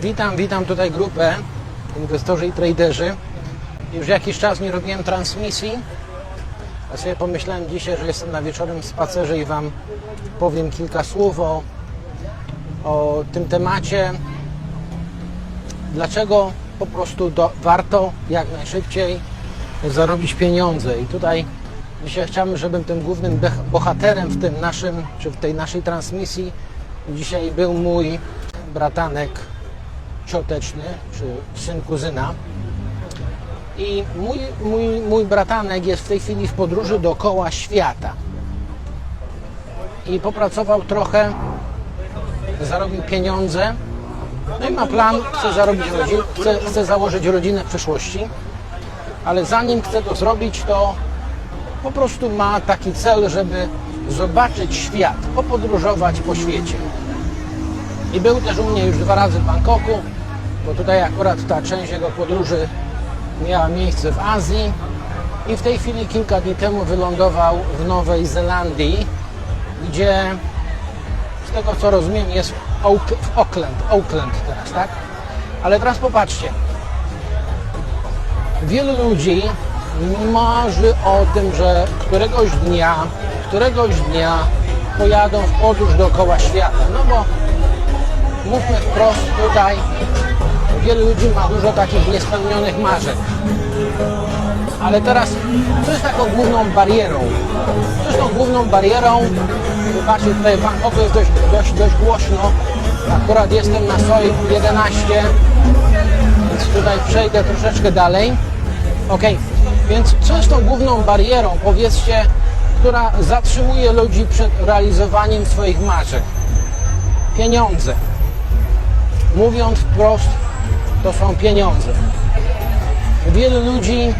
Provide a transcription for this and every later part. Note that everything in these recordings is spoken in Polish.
Witam, witam tutaj grupę inwestorzy i traderzy. Już jakiś czas nie robiłem transmisji. A sobie pomyślałem dzisiaj, że jestem na wieczornym spacerze i Wam powiem kilka słów o, o tym temacie. Dlaczego po prostu do, warto jak najszybciej zarobić pieniądze. I tutaj dzisiaj chciałbym, żebym tym głównym bohaterem w tym naszym, czy w tej naszej transmisji dzisiaj był mój bratanek cioteczny, czy syn kuzyna. I mój, mój, mój bratanek jest w tej chwili w podróży dookoła świata. I popracował trochę, zarobił pieniądze. No i ma plan, chce zarobić rodzinę, chce, chce założyć rodzinę w przyszłości. Ale zanim chce to zrobić, to po prostu ma taki cel, żeby zobaczyć świat, popodróżować po świecie. I był też u mnie już dwa razy w Bangkoku, bo tutaj akurat ta część jego podróży miała miejsce w Azji. I w tej chwili kilka dni temu wylądował w Nowej Zelandii, gdzie z tego co rozumiem jest w, Auckland, Auckland teraz, tak? Ale teraz popatrzcie. Wielu ludzi marzy o tym, że któregoś dnia, któregoś dnia pojadą w podróż dookoła świata. No bo mówmy wprost tutaj, wielu ludzi ma dużo takich niespełnionych marzeń. Ale teraz, co jest taką główną barierą? Co jest tą główną barierą? Zobaczcie, tutaj w jest dość, dość, dość głośno. Akurat jestem na SOI 11, więc tutaj przejdę troszeczkę dalej. Ok, więc co jest tą główną barierą, powiedzcie, która zatrzymuje ludzi przed realizowaniem swoich marzeń? Pieniądze. Mówiąc wprost, to są pieniądze. Wielu ludzi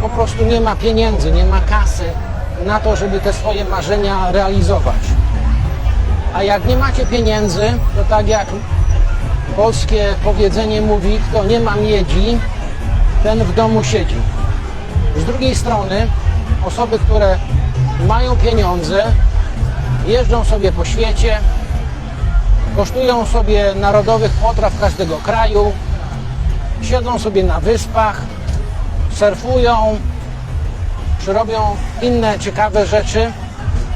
po prostu nie ma pieniędzy, nie ma kasy na to, żeby te swoje marzenia realizować. A jak nie macie pieniędzy, to tak jak polskie powiedzenie mówi, kto nie ma miedzi, ten w domu siedzi. Z drugiej strony osoby, które mają pieniądze, jeżdżą sobie po świecie, kosztują sobie narodowych potraw każdego kraju, siedzą sobie na wyspach, surfują, czy robią inne ciekawe rzeczy,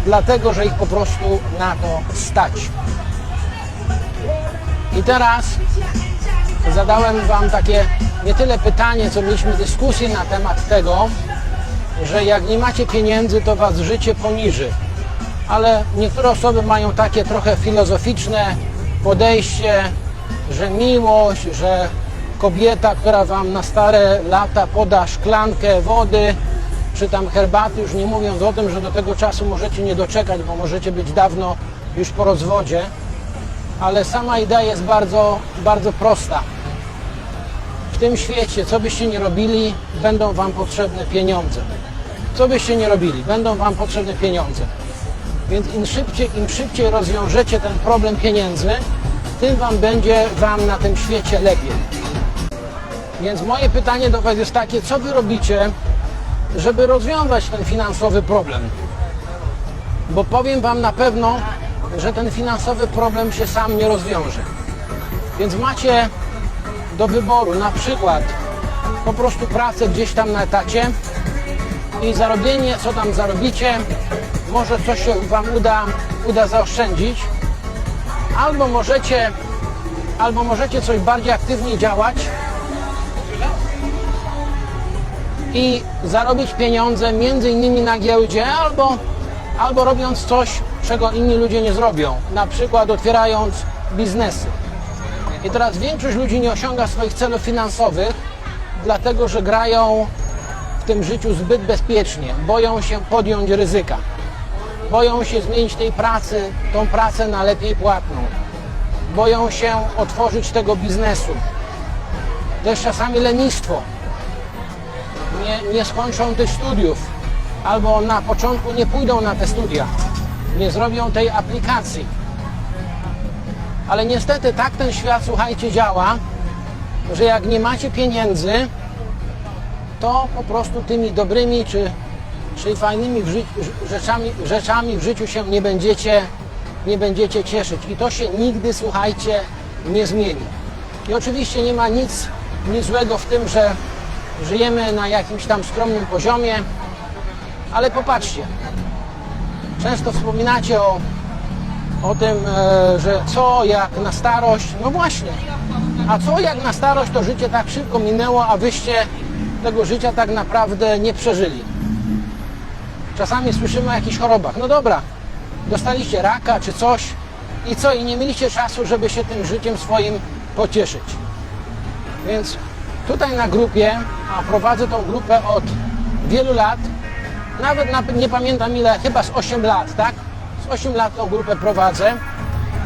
dlatego że ich po prostu na to stać. I teraz zadałem Wam takie nie tyle pytanie, co mieliśmy dyskusję na temat tego, że jak nie macie pieniędzy, to Was życie poniży. Ale niektóre osoby mają takie trochę filozoficzne podejście, że miłość, że kobieta, która Wam na stare lata poda szklankę wody, czy tam herbaty, już nie mówiąc o tym, że do tego czasu możecie nie doczekać, bo możecie być dawno już po rozwodzie, ale sama idea jest bardzo, bardzo prosta. W tym świecie, co byście nie robili, będą Wam potrzebne pieniądze. Co byście nie robili, będą Wam potrzebne pieniądze. Więc im szybciej, im szybciej rozwiążecie ten problem pieniędzy, tym Wam będzie Wam na tym świecie lepiej. Więc moje pytanie do Was jest takie, co Wy robicie, żeby rozwiązać ten finansowy problem? Bo powiem Wam na pewno, że ten finansowy problem się sam nie rozwiąże. Więc macie do wyboru na przykład po prostu pracę gdzieś tam na etacie i zarobienie, co tam zarobicie, może coś się Wam uda, uda zaoszczędzić, albo możecie, albo możecie coś bardziej aktywnie działać i zarobić pieniądze między innymi na giełdzie albo, albo robiąc coś, czego inni ludzie nie zrobią, na przykład otwierając biznesy. I teraz większość ludzi nie osiąga swoich celów finansowych, dlatego że grają w tym życiu zbyt bezpiecznie, boją się podjąć ryzyka, boją się zmienić tej pracy, tą pracę na lepiej płatną, boją się otworzyć tego biznesu. Też czasami lenistwo, nie, nie skończą tych studiów, albo na początku nie pójdą na te studia, nie zrobią tej aplikacji. Ale niestety tak ten świat, słuchajcie, działa, że jak nie macie pieniędzy, to po prostu tymi dobrymi czy, czy fajnymi rzeczami, rzeczami w życiu się nie będziecie, nie będziecie cieszyć. I to się nigdy, słuchajcie, nie zmieni. I oczywiście nie ma nic, nic złego w tym, że żyjemy na jakimś tam skromnym poziomie, ale popatrzcie, często wspominacie o, o tym, e, że co jak na starość, no właśnie, a co jak na starość to życie tak szybko minęło, a wyście tego życia tak naprawdę nie przeżyli. Czasami słyszymy o jakichś chorobach. No dobra, dostaliście raka czy coś i co? I nie mieliście czasu, żeby się tym życiem swoim pocieszyć. Więc tutaj na grupie, a prowadzę tą grupę od wielu lat, nawet na, nie pamiętam ile, chyba z 8 lat, tak? Z 8 lat tą grupę prowadzę.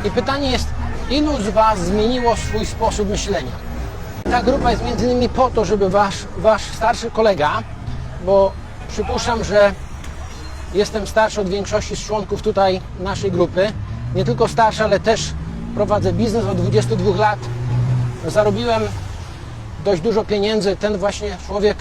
I pytanie jest, ilu z Was zmieniło swój sposób myślenia? Ta grupa jest między innymi po to, żeby wasz, wasz starszy kolega, bo przypuszczam, że jestem starszy od większości z członków tutaj naszej grupy. Nie tylko starszy, ale też prowadzę biznes od 22 lat. Zarobiłem dość dużo pieniędzy. Ten właśnie człowiek,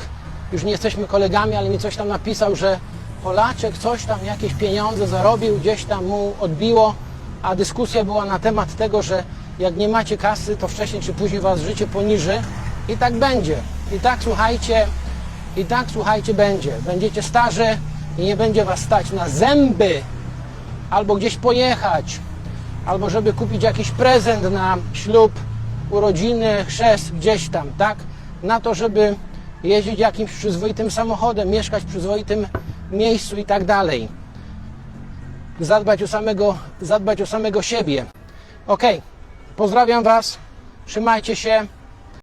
już nie jesteśmy kolegami, ale mi coś tam napisał, że Polaczek coś tam, jakieś pieniądze zarobił, gdzieś tam mu odbiło, a dyskusja była na temat tego, że jak nie macie kasy, to wcześniej czy później was życie poniży i tak będzie. I tak słuchajcie, i tak słuchajcie będzie. Będziecie starzy i nie będzie was stać na zęby, albo gdzieś pojechać, albo żeby kupić jakiś prezent na ślub, urodziny, chrzest, gdzieś tam, tak? Na to, żeby jeździć jakimś przyzwoitym samochodem, mieszkać w przyzwoitym miejscu i tak dalej. Zadbać o samego, zadbać o samego siebie. Ok, pozdrawiam Was, trzymajcie się,